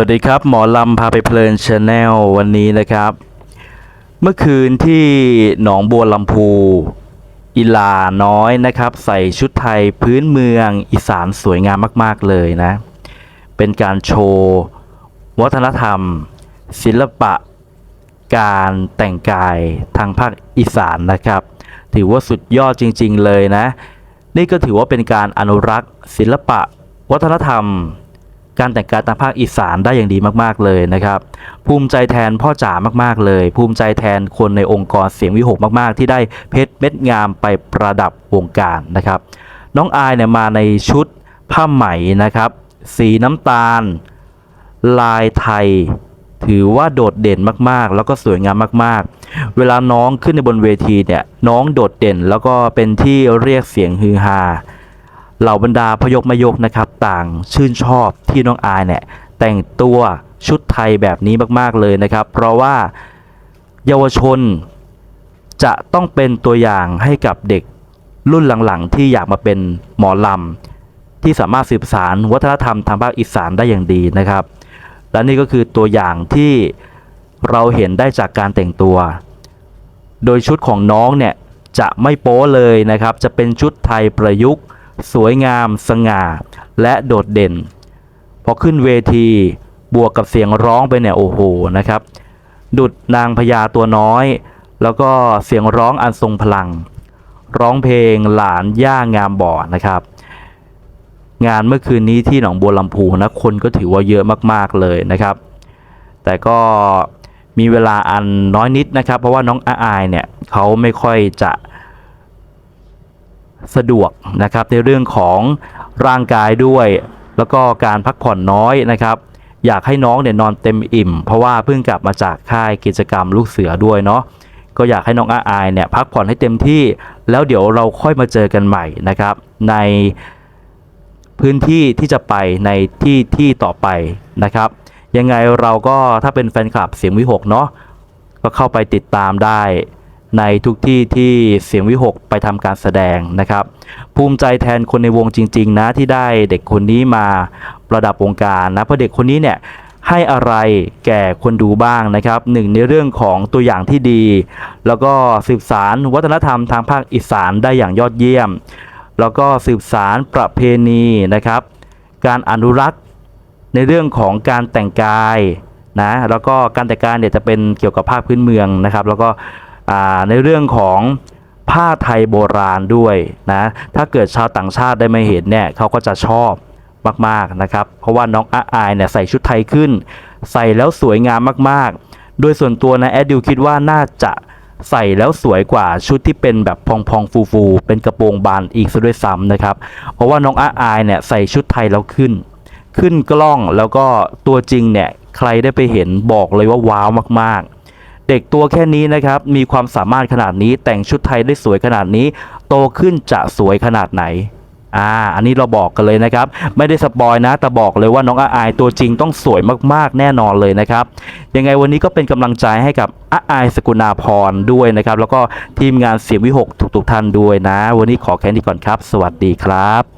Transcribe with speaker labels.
Speaker 1: วัสดีครับ หมอลำพาไปเพลินชาแนลวันนี้นะครับ เมื่อคืนที่หนองบัวลำพูอีหลาน้อยนะครับ ใส่ชุดไทยพื้นเมืองอีสานสวยงามมาก ๆ เลยนะ เป็นการโชว์ วัฒนธรรม ศิลปะ การแต่งกายทางภาคอีสานนะครับ ถือว่าสุดยอดจริง ๆ เลยนะ นี่ก็ถือว่าเป็นการอนุรักษ์ ศิลปะ วัฒนธรรม การแต่งกายทางภาคอีสานได้อย่างดีมากๆเลยนะครับ ภูมิใจแทนพ่อจ๋ามากๆเลย ภูมิใจแทนคนในองค์กรเสียงวิหกมากๆ ที่ได้เพชรเม็ดงามไปประดับวงการนะครับ น้องอายเนี่ยมาในชุดผ้าไหมนะครับ สีน้ำตาล ลายไทย ถือว่าโดดเด่นมากๆ แล้วก็สวยงามมากๆ เวลาน้องขึ้นในบนเวทีเนี่ยน้องโดดเด่นแล้วก็เป็นที่เรียกเสียงฮือฮา เหล่าบรรดาพยกมายกนะครับต่างชื่นชอบที่น้องอายเนี่ยแต่งตัวชุดไทยแบบนี้มากๆเลยนะครับ เพราะว่าเยาวชนจะต้องเป็นตัวอย่างให้กับเด็กรุ่นหลังๆ ที่อยากมาเป็นหมอลำที่สามารถสืบสารวัฒนธรรมทางภาคอีสานได้อย่างดีนะครับ และนี่ก็คือตัวอย่างที่เราเห็นได้จากการแต่งตัว โดยชุดของน้องเนี่ยจะไม่โป๊เลยนะครับ จะเป็นชุดไทยประยุกต์ สวยงาม สง่า และโดดเด่น พอขึ้นเวทีบวกกับเสียงร้องไปเนี่ยโอ้โหนะครับ ดุดนางพญาตัวน้อย แล้วก็เสียงร้องอันทรงพลัง ร้องเพลงหลานย่างามบ่อนะครับ งานเมื่อคืนนี้ที่หนองบัวลำพูนะคนก็ถือว่าเยอะมากๆเลยนะครับ แต่ก็มีเวลาอันน้อยนิดนะครับ เพราะว่าน้องอาอายเนี่ยเขาไม่ค่อยจะ สะดวกนะครับในเรื่องของร่างกายด้วย แล้วก็การพักผ่อนน้อยนะครับ อยากให้น้องเนี่ยนอนเต็มอิ่ม เพราะว่าเพิ่งกลับมาจากค่ายกิจกรรมลูกเสือด้วยเนาะก็อยากให้น้องอาอายเนี่ยพักผ่อนให้เต็มที่ แล้วเดี๋ยวเราค่อยมาเจอกันใหม่นะครับ ในพื้นที่ที่จะไปในที่ที่ต่อไปนะครับ ยังไงเราก็ถ้าเป็นแฟนคลับเสียงวิหกเนาะก็เข้าไปติดตามได้ ในทุกที่ที่เสียงวิหกไปทำการแสดงนะครับ ภูมิใจแทนคนในวงจริง ๆ นะที่ได้เด็กคนนี้มาประดับวงการนะเพราะเด็กคนนี้เนี่ยให้อะไรแก่คนดูบ้างนะครับหนึ่งในเรื่องของตัวอย่างที่ดี แล้วก็สืบสารวัฒนธรรมทางภาคอีสานได้อย่างยอดเยี่ยม แล้วก็สืบสารประเพณีนะครับ การอนุรักษ์ในเรื่องของการแต่งกายนะแล้วก็การแต่งกายเนี่ยจะเป็นเกี่ยวกับภาคพื้นเมืองนะครับ แล้วก็ ในเรื่องของผ้าไทยโบราณด้วยนะ ถ้าเกิดชาวต่างชาติได้มาเห็นเนี่ยเขาก็จะชอบมากๆนะครับ เพราะว่าน้องอาอายเนี่ยใส่ชุดไทยขึ้น ใส่แล้วสวยงามมากๆ โดยส่วนตัวนะแอดดิวคิดว่าน่าจะใส่แล้วสวยกว่าชุดที่เป็นแบบพองๆฟูๆเป็นกระโปรงบานอีกซะด้วยซ้ำนะครับ เพราะว่าน้องอาอายเนี่ยใส่ชุดไทยแล้วขึ้น ขึ้นกล้องแล้วก็ตัวจริงเนี่ยใครได้ไปเห็นบอกเลยว่าว้าวมากๆ เด็กตัวแค่นี้นะครับ มีความสามารถขนาดนี้ แต่งชุดไทยได้สวยขนาดนี้ โตขึ้นจะสวยขนาดไหนอ่า อันนี้เราบอกกันเลยนะครับ ไม่ได้สปอยนะ แต่บอกเลยว่าน้องอาอายตัวจริงต้องสวยมากๆ แน่นอนเลยนะครับ ยังไงวันนี้ก็เป็นกำลังใจให้กับอาอายสกุณาพรด้วยนะครับ แล้วก็ทีมงานเสียงวิหกทุกๆท่านด้วยนะ วันนี้ขอแค่นี้ก่อนครับ สวัสดีครับ